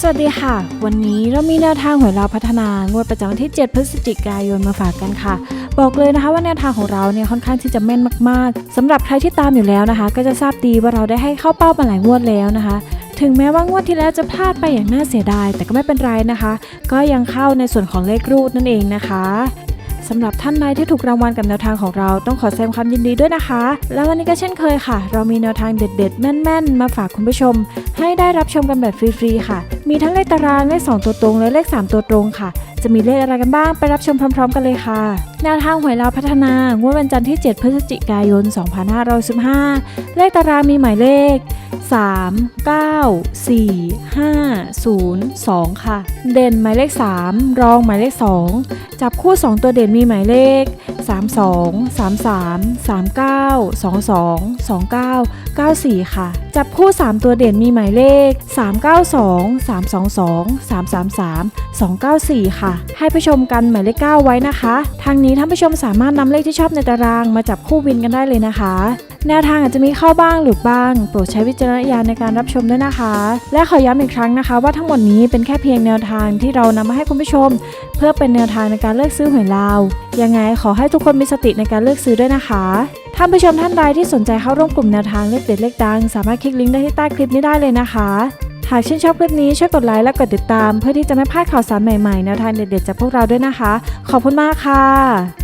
สวัสดีค่ะ วันนี้เรามีแนวทางหวยเราพัฒนางวดประจำวันที่ 7 พฤศจิกายนมาฝากกันค่ะ บอกเลยนะคะว่าแนวทางของเราเนี่ยค่อนข้างที่จะแม่นมากๆสำหรับใครที่ตามอยู่แล้วนะคะ ก็จะทราบดีว่าเราได้ให้เข้าเป้ามาหลายงวดแล้วนะคะ ถึงแม้ว่างวดที่แล้วจะพลาดไปอย่างน่าเสียดาย แต่ก็ไม่เป็นไรนะคะ ก็ยังเข้าในส่วนของเลขรูดนั่นเองนะคะ สำหรับท่านใดที่ถูกรางวัลกับแนวทางของเราต้องขอแสดงความยินดีด้วยนะคะ แล้ววันนี้ก็เช่นเคยค่ะ เรามีแนวทางเด็ด ๆ แม่น ๆ มาฝากคุณผู้ชม ให้ได้รับชมกันแบบฟรีๆค่ะ มีทั้งเลขตารางเลข2ตัวตรงและเลข 3 ตัวตรงค่ะ จะมีเลขอะไรกันบ้างไปรับชมพร้อม ๆ กันเลยค่ะ แนวทางหวยเราพัฒนางวดวันจันทร์ที่ 7 พฤศจิกายน 2515 เลขตารางมีหมายเลข 3 9 4 5 0 2 ค่ะ เด่นหมายเลข 3 รองหมายเลข 2 จับคู่ 2 ตัวเด่นมีหมายเลข 32 33 39 22 29 94 ค่ะ จับคู่ 3 ตัวเด่นมีหมายเลข 392 322 333 294 ค่ะ ให้ผู้ชมกันหมายเลข 9 ไว้นะคะ ทางนี้ท่านผู้ชมสามารถนำเลขที่ชอบในตารางมาจับคู่วินกันได้เลยนะคะ แนวทางอาจจะมีเข้าบ้างหลุดบ้าง โปรดใช้วิจารณญาณในการรับชมด้วยนะคะ และขอย้ำอีกครั้งนะคะ ว่าทั้งหมดนี้เป็นแค่เพียงแนวทางที่เรานำมาให้คุณผู้ชม เพื่อเป็นแนวทางในการเลือกซื้อหวยลาวยังไงขอให้ทุกคนมีสติในการเลือกซื้อด้วยนะคะ ท่านผู้ชมท่านใดที่สนใจเข้าร่วมกลุ่มแนวทางเลขเด็ดเลขดัง สามารถคลิกลิงก์ได้ที่ใต้คลิปนี้ได้เลยนะคะ หากชื่นชอบคลิปนี้ช่วยกดไลค์และกดติดตาม เพื่อที่จะไม่พลาดข่าวสารใหม่ๆแนวทางเด็ดๆจากพวกเราด้วยนะคะ ขอบคุณมากค่ะ